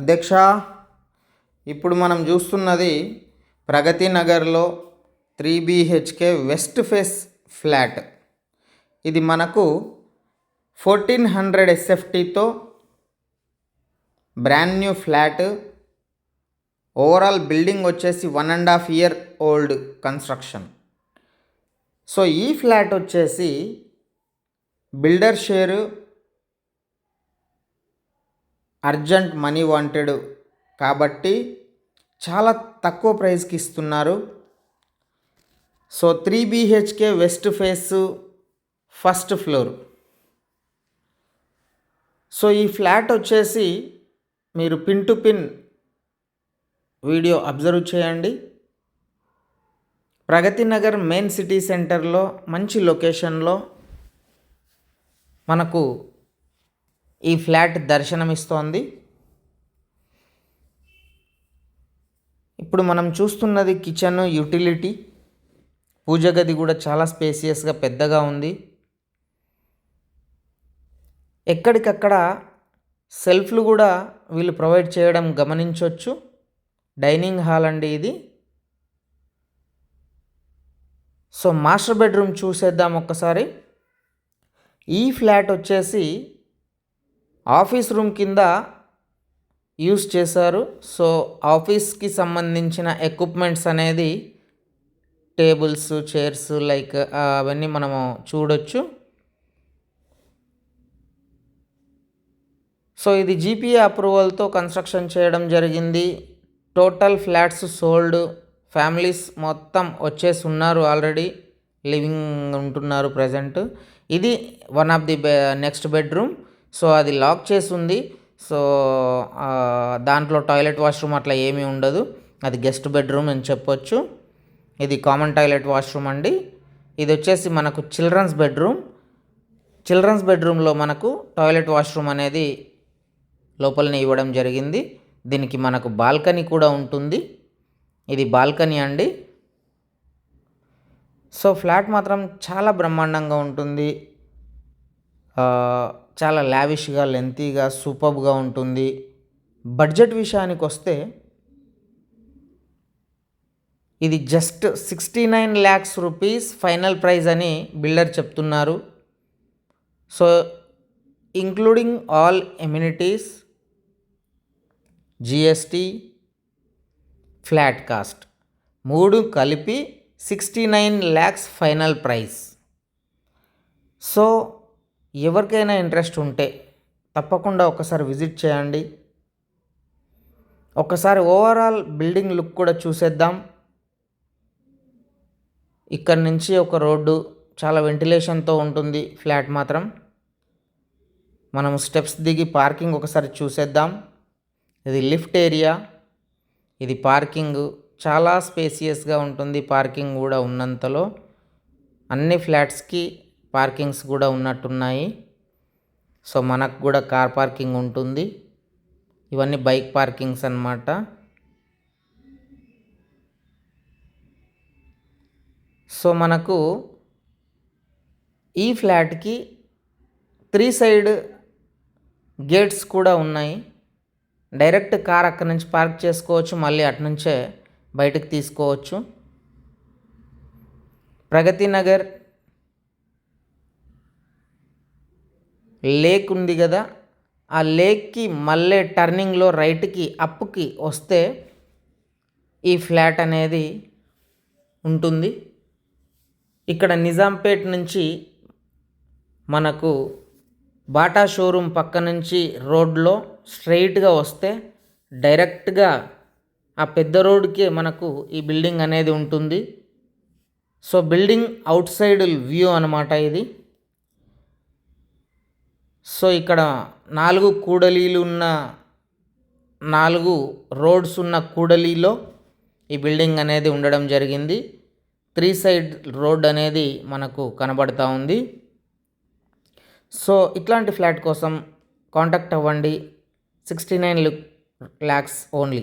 అధ్యక్ష ఇప్పుడు మనం చూస్తున్నది ప్రగతి నగర్లో three BHK west face flat. ఇది మనకు fourteen hundred ఎస్ఎఫ్టీతో brand new flat. Overall building వచ్చేసి one and half year old construction. So ఈ ఫ్లాట్ వచ్చేసి builder share urgent money wanted కాబట్టి చాలా తక్కువ ప్రైస్కి ఇస్తున్నారు. So three BHK west face first floor. So ఈ ఫ్లాట్ వచ్చేసి మీరు pin to pin video observe చేయండి. ప్రగతి నగర్ మెయిన్ సిటీ సెంటర్లో మంచి లొకేషన్లో మనకు ఈ ఫ్లాట్ దర్శనమిస్తోంది. ఇప్పుడు మనం చూస్తున్నది కిచెన్ యూటిలిటీ. పూజ గది కూడా చాలా స్పేసియస్గా పెద్దగా ఉంది. ఎక్కడికక్కడ సెల్ఫ్లు కూడా వీళ్ళు ప్రొవైడ్ చేయడం గమనించవచ్చు డైనింగ్ హాల్ అండి ఇది. సో మాస్టర్ బెడ్రూమ్ చూసేద్దాం ఒక్కసారి. ఈ ఫ్లాట్ వచ్చేసి ఆఫీస్ రూమ్ కింద యూస్ చేశారు. సో ఆఫీస్కి సంబంధించిన ఎక్విప్మెంట్స్ అనేది టేబుల్స్ చైర్స్ లైక్ అవన్నీ మనము చూడొచ్చు. సో ఇది జీపీఏ అప్రూవల్తో కన్స్ట్రక్షన్ చేయడం జరిగింది. టోటల్ ఫ్లాట్స్ సోల్డ్ ఫ్యామిలీస్ మొత్తం వచ్చేసి ఉన్నారు ఆల్రెడీ. లివింగ్ ఉంటున్నారు ప్రజెంట్. ఇది one of the next bedroom. So అది లాక్ చేసి ఉంది సో దాంట్లో టాయిలెట్ వాష్రూమ్ అట్లా ఏమీ ఉండదు. అది గెస్ట్ బెడ్రూమ్ అని చెప్పొచ్చు. ఇది కామన్ టాయిలెట్ వాష్రూమ్ అండి. ఇది వచ్చేసి మనకు చిల్డ్రన్స్ బెడ్రూమ్. చిల్డ్రన్స్ బెడ్రూమ్లో మనకు టాయిలెట్ వాష్రూమ్ అనేది లోపలనే ఇవ్వడం జరిగింది. దీనికి మనకు బాల్కనీ కూడా ఉంటుంది. ఇది బాల్కనీ అండి. సో ఫ్లాట్ మాత్రం చాలా బ్రహ్మాండంగా ఉంటుంది. చాలా లావిష్గా లెంతీగా సూపర్గా ఉంటుంది. బడ్జెట్ విషయానికి వస్తే ఇది just sixty nine lakhs rupees final price అని బిల్డర్ చెప్తున్నారు. So including all amenities GST flat cost మూడు కలిపి sixty nine lakhs final price so ఎవరికైనా ఇంట్రెస్ట్ ఉంటే తప్పకుండా ఒకసారి విజిట్ చేయండి. ఒకసారి ఓవరాల్ బిల్డింగ్ లుక్ కూడా చూసేద్దాం. ఇక్కడ నుంచి ఒక రోడ్డు చాలా వెంటిలేషన్తో ఉంటుంది ఫ్లాట్ మాత్రం. మనం స్టెప్స్ దిగి పార్కింగ్ ఒకసారి చూసేద్దాం. ఇది లిఫ్ట్ ఏరియా. ఇది పార్కింగ్. చాలా స్పేసియస్గా ఉంటుంది పార్కింగ్ కూడా ఉన్నంతలో. అన్ని ఫ్లాట్స్కి పార్కింగ్స్ కూడా ఉన్నట్టున్నాయి. సో మనకు కూడా కార్ పార్కింగ్ ఉంటుంది. ఇవన్నీ బైక్ పార్కింగ్స్ అన్నమాట. సో మనకు ఈ ఫ్లాట్కి త్రీ సైడ్ గేట్స్ కూడా ఉన్నాయి. డైరెక్ట్ కార్ అక్కడి నుంచి పార్క్ చేసుకోవచ్చు మళ్ళీ అటు నుంచే బయటకు తీసుకోవచ్చు. ప్రగతి నగర్ లేక్ ఉంది కదా ఆ లేక్కి మళ్ళీ టర్నింగ్లో రైట్కి అప్కి వస్తే ఈ ఫ్లాట్ అనేది ఉంటుంది. ఇక్కడ నిజాంపేట్ నుంచి మనకు బాటా షోరూమ్ పక్క నుంచి రోడ్లో స్ట్రైట్గా వస్తే డైరెక్ట్గా ఆ పెద్ద రోడ్కే మనకు ఈ బిల్డింగ్ అనేది ఉంటుంది. So building outside view అనమాట ఇది. సో ఇక్కడ నాలుగు కూడలీలు ఉన్న నాలుగు రోడ్స్ ఉన్న కూడలిలో ఈ బిల్డింగ్ అనేది ఉండడం జరిగింది. త్రీ సైడ్ రోడ్ అనేది మనకు కనబడతా ఉంది. సో ఇట్లాంటి ఫ్లాట్ కోసం కాంటాక్ట్ అవ్వండి. Sixty nine lakhs only.